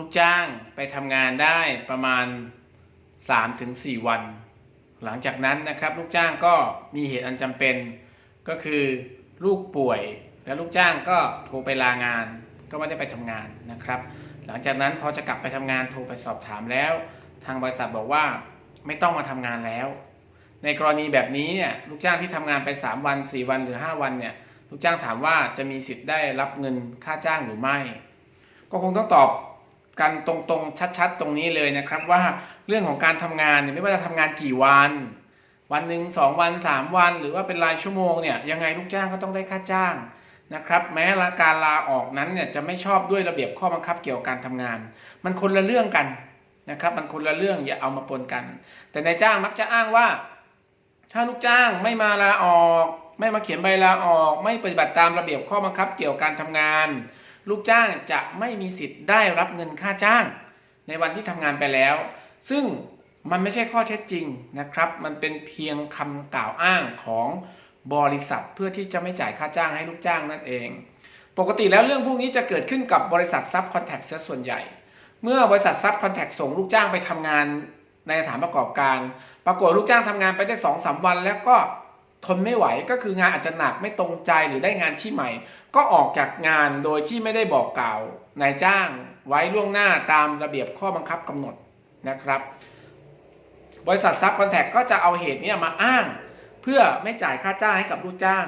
ลูกจ้างไปทำงานได้ประมาณ 3-4 วัน หลังจากนั้นนะครับลูกจ้างก็มีเหตุอันจำเป็น ก็คือลูกป่วย แล้วลูกจ้างก็โทรไปลางาน ก็ไม่ได้ไปทำงานนะครับ หลังจากนั้นพอจะกลับไปทำงานโทรไปสอบถามแล้ว ทางบริษัทบอกว่าไม่ต้องมาทำงานแล้ว ในกรณีแบบนี้เนี่ยลูกจ้างที่ทำงานไป 3 วัน 4 วันหรือ 5 วันเนี่ยลูกจ้างถามว่าจะมีสิทธิ์ได้รับเงินค่าจ้างหรือไม่ ก็คงต้องตอบ กันตรงๆชัด ๆ ตรงนี้เลยนะครับว่าเรื่องของการทำงานเนี่ยไม่ว่าจะทำงานกี่วัน วันหนึ่งสองวันสามวัน หรือว่าเป็นรายชั่วโมงเนี่ยยังไงลูกจ้างก็ต้องได้ค่าจ้างนะครับแม้ละการลาออกนั้นเนี่ยจะไม่ชอบด้วยระเบียบข้อบังคับเกี่ยวกับการทำงาน มันคนละเรื่องกันนะครับมันคนละเรื่องอย่าเอามาปนกัน แต่นายจ้างมักจะอ้างว่า ถ้าลูกจ้างไม่มาลาออก ไม่มาเขียนใบลาออก ไม่ปฏิบัติตามระเบียบข้อบังคับเกี่ยวกับการทำงาน ลูกจ้างจะไม่มีสิทธิ์ได้รับเงินค่าจ้าง ในวันที่ทำงานไปแล้ว ซึ่งมันไม่ใช่ข้อเท็จจริงนะครับ มันเป็นเพียงคำกล่าวอ้างของบริษัทเพื่อที่จะไม่จ่ายค่าจ้างให้ลูกจ้างนั่นเอง ปกติแล้วเรื่องพวกนี้จะเกิดขึ้นกับบริษัทซับคอนแทคเสียส่วนใหญ่ เมื่อบริษัทซับคอนแทคส่งลูกจ้างไปทำงานในสถานประกอบการ ปรากฏลูกจ้างทำงานไปได้สองสามวันแล้วก็ ทนไม่ไหวก็คืองานอาจจะหนักไม่ตรงใจหรือได้งานที่ใหม่ ก็ออกจากงานโดยที่ไม่ได้บอกกล่าวนายจ้างไว้ล่วงหน้าตามระเบียบข้อบังคับกำหนดนะครับ บริษัทซับคอนแทคก็จะเอาเหตุนี้มาอ้าง เพื่อไม่จ่ายค่าจ้างให้กับลูกจ้าง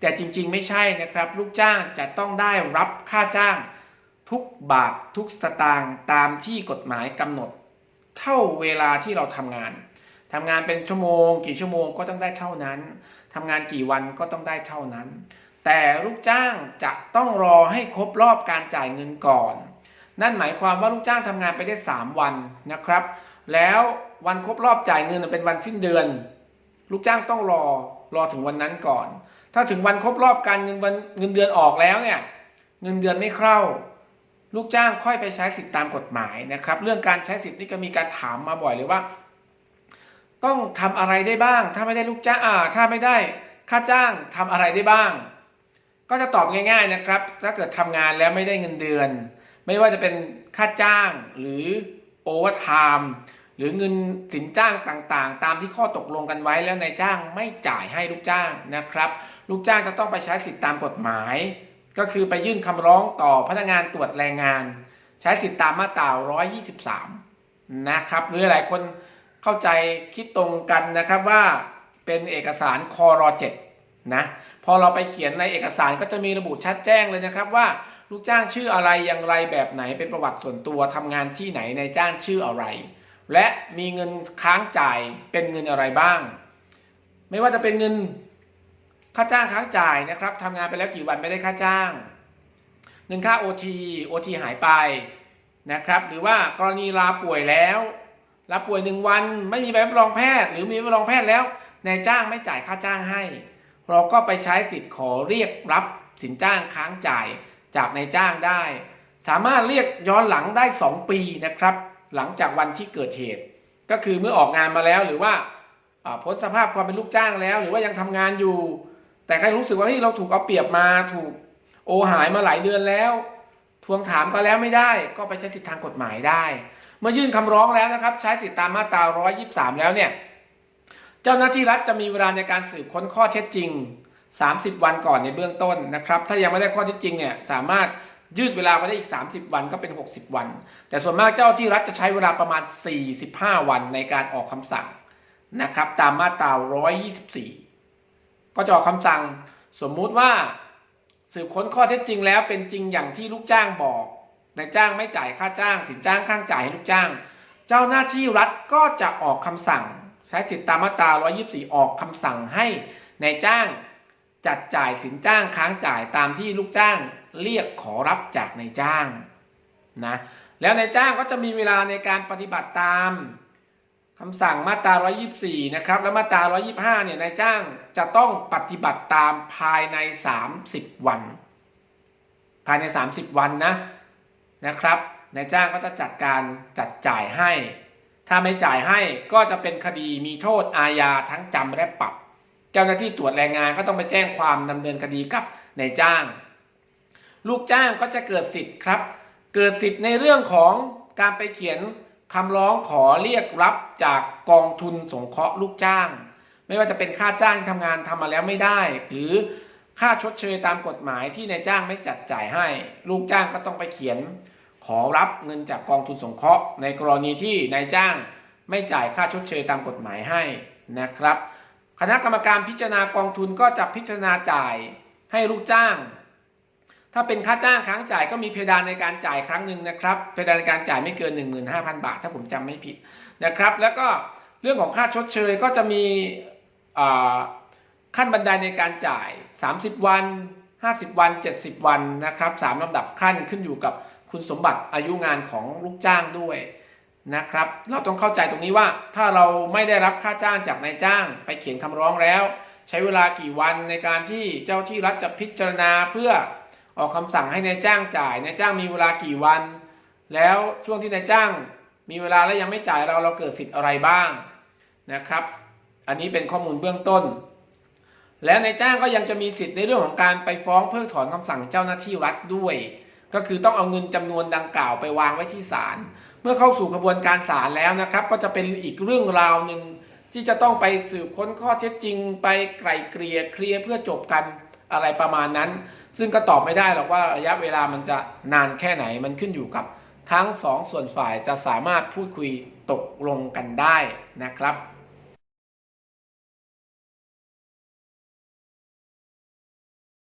แต่จริงๆไม่ใช่นะครับ ลูกจ้างจะต้องได้รับค่าจ้าง ทุกบาททุกสตางค์ตามที่กฎหมายกำหนด เท่าเวลาที่เราทำงาน ทำงานเป็นชั่วโมง กี่ชั่วโมงก็ต้องได้เท่านั้นทำงานกี่วันก็ต้องได้เท่านั้น แต่ลูกจ้างจะต้องรอให้ครบรอบการจ่ายเงินก่อน นั่นหมายความว่าลูกจ้างทำงานไปได้ 3 วันนะครับ แล้ววันครบรอบจ่ายเงินเป็นวันสิ้นเดือน ลูกจ้างต้องรอรอถึงวันนั้นก่อน ถ้าถึงวันครบรอบการเงินวันเงินเดือนออกแล้วเนี่ยเงินเดือนไม่เข้าลูกจ้างค่อยไปใช้สิทธิตามกฎหมายนะครับ เรื่องการใช้สิทธินี่ก็มีการถามมาบ่อยเลยว่า ต้องทำอะไรได้บ้าง ถ้าไม่ได้ลูกจ้างอ่าถ้าไม่ได้ค่าจ้างทำอะไรได้บ้าง ก็จะตอบง่าย ๆนะครับ ถ้าเกิดทำงานแล้วไม่ได้เงินเดือน ไม่ว่าจะเป็นค่าจ้างหรือโอเวอร์ไทม์หรือเงินสินจ้างต่างๆ ตามที่ข้อตกลงกันไว้แล้วนายจ้างไม่จ่ายให้ลูกจ้างนะครับ ลูกจ้างจะต้องไปใช้สิทธิตามกฎหมาย ก็คือไปยื่นคำร้องต่อพนักงานตรวจแรงงาน ใช้สิทธิตามมาตรา123 นะครับหรือหลายคน เข้าใจคิดตรงกันนะครับว่าเป็นเอกสารคอร7นะพอเราไปเขียนในเอกสารก็จะมีระบุชัดแจ้งเลยนะครับว่าลูกจ้างชื่ออะไรอย่างไรแบบไหนเป็นประวัติส่วนตัวทำงานที่ไหนในจ้างชื่ออะไร และมีเงินค้างจ่ายเป็นเงินอะไรบ้าง ไม่ว่าจะเป็นเงินค่าจ้างค้างจ่ายนะครับทำงานไปแล้วกี่วันไม่ได้ค่าจ้าง เงินค่า OT OT หายไปนะครับ หรือว่ากรณีลาป่วยแล้ว ลาป่วยหนึ่งวัน ไม่มีใบรับรองแพทย์ หรือมีใบรับรองแพทย์แล้วนายจ้างไม่จ่ายค่าจ้างให้ เราก็ไปใช้สิทธิ์ขอเรียกรับสินจ้างค้างจ่ายจากนายจ้างได้ สามารถเรียกย้อนหลังได้ 2 ปีนะครับ หลังจากวันที่เกิดเหตุ ก็คือเมื่อออกงานมาแล้วหรือว่าพ้นสภาพความเป็นลูกจ้างแล้ว หรือว่ายังทำงานอยู่ แต่ใครรู้สึกว่าเฮ้ยเราถูกเอาเปรียบมาถูกโอหายมาหลายเดือนแล้ว ทวงถามก็แล้วไม่ได้ ก็ไปใช้สิทธิทางกฎหมายได้ มื่อยื่นคำร้องแล้วนะครับ ใช้สิทธิตามมาตรา 123 แล้วเนี่ย เจ้าหน้าที่รัฐจะมีเวลาในการสืบค้นข้อเท็จจริง 30 วันก่อนในเบื้องต้นนะครับ ถ้ายังไม่ได้ข้อเท็จจริงเนี่ยสามารถยืดเวลาไปได้อีก 30 วันก็เป็น 60 วัน แต่ส่วนมากเจ้าที่รัฐจะใช้เวลาประมาณ 45 วันในการออกคำสั่งนะครับ ตามมาตรา 124 ก็จะออกคำสั่ง สมมุติว่าสืบค้นข้อเท็จจริงแล้วเป็นจริงอย่างที่ลูกจ้างบอก นายจ้างไม่จ่ายค่าจ้าง สินจ้างข้างจ่ายให้ลูกจ้าง เจ้าหน้าที่รัฐก็จะออกคำสั่ง ใช้สิทธิตามมาตรา 124 ออกคำสั่งให้นายจ้างจัดจ่ายสินจ้างค้างจ่ายตามที่ลูกจ้างเรียกขอรับจากนายจ้างนะแล้วนายจ้างก็จะมีเวลาในการปฏิบัติตามคำสั่งมาตรา 124 นะครับ และมาตรา 125 เนี่ยนายจ้างจะต้องปฏิบัติตามภายใน 30 วัน ภายใน 30 วันนะ นะครับนายจ้างก็จะจัดการจัดจ่ายให้ ถ้าไม่จ่ายให้ก็จะเป็นคดีมีโทษอาญาทั้งจำและปรับ เจ้าหน้าที่ตรวจแรงงานก็ต้องไปแจ้งความดำเนินคดีกับนายจ้าง ลูกจ้างก็จะเกิดสิทธิ์ครับ เกิดสิทธิ์ในเรื่องของการไปเขียนคำร้องขอเรียกรับจากกองทุนสงเคราะห์ลูกจ้าง ไม่ว่าจะเป็นค่าจ้างที่ทำงานทำมาแล้วไม่ได้ หรือค่าชดเชยตามกฎหมายที่นายจ้างไม่จัดจ่ายให้ ลูกจ้างก็ต้องไปเขียน ขอรับเงินจากกองทุนสงเคราะห์ ในกรณีที่นายจ้างไม่จ่ายค่าชดเชยตามกฎหมายให้นะครับ คณะกรรมการพิจารณากองทุนก็จะพิจารณาจ่ายให้ลูกจ้าง ถ้าเป็นค่าจ้างครั้งจ่ายก็มีเพดานในการจ่ายครั้งหนึ่งนะครับ เพดานในการจ่ายไม่เกิน 15,000 บาท ถ้าผมจำไม่ผิดนะครับ แล้วก็เรื่องของค่าชดเชยก็จะมีขั้นบันไดในการจ่าย 30 วัน 50 วัน 70 วันนะครับสามลำดับขั้นขึ้นอยู่กับ คุณสมบัติอายุงานของลูกจ้างด้วยนะครับ เราต้องเข้าใจตรงนี้ว่าถ้าเราไม่ได้รับค่าจ้างจากนายจ้าง ไปเขียนคำร้องแล้ว ใช้เวลากี่วันในการที่เจ้าที่รัฐจะพิจารณาเพื่อออกคำสั่งให้นายจ้างจ่ายนายจ้างมีเวลากี่วัน แล้วช่วงที่นายจ้างมีเวลาแล้วยังไม่จ่ายเราเราเกิดสิทธิ์อะไรบ้างนะครับ อันนี้เป็นข้อมูลเบื้องต้น และนายจ้างก็ยังจะมีสิทธิ์ในเรื่องของการไปฟ้องเพิกถอนคำสั่งเจ้าหน้าที่รัฐด้วย ก็คือต้องเอาเงินจำนวนดังกล่าวไปวางไว้ที่ศาลเมื่อเข้าสู่กระบวนการศาลแล้วนะครับ ก็จะเป็นอีกเรื่องราวหนึ่งที่จะต้องไปสืบค้นข้อเท็จจริง ไปไกล่เกลี่ยเคลียร์เพื่อจบกันอะไรประมาณนั้น ซึ่งก็ตอบไม่ได้หรอกว่าระยะเวลามันจะนานแค่ไหนมันขึ้นอยู่กับทั้งสองส่วนฝ่ายจะสามารถพูดคุยตกลงกันได้นะครับ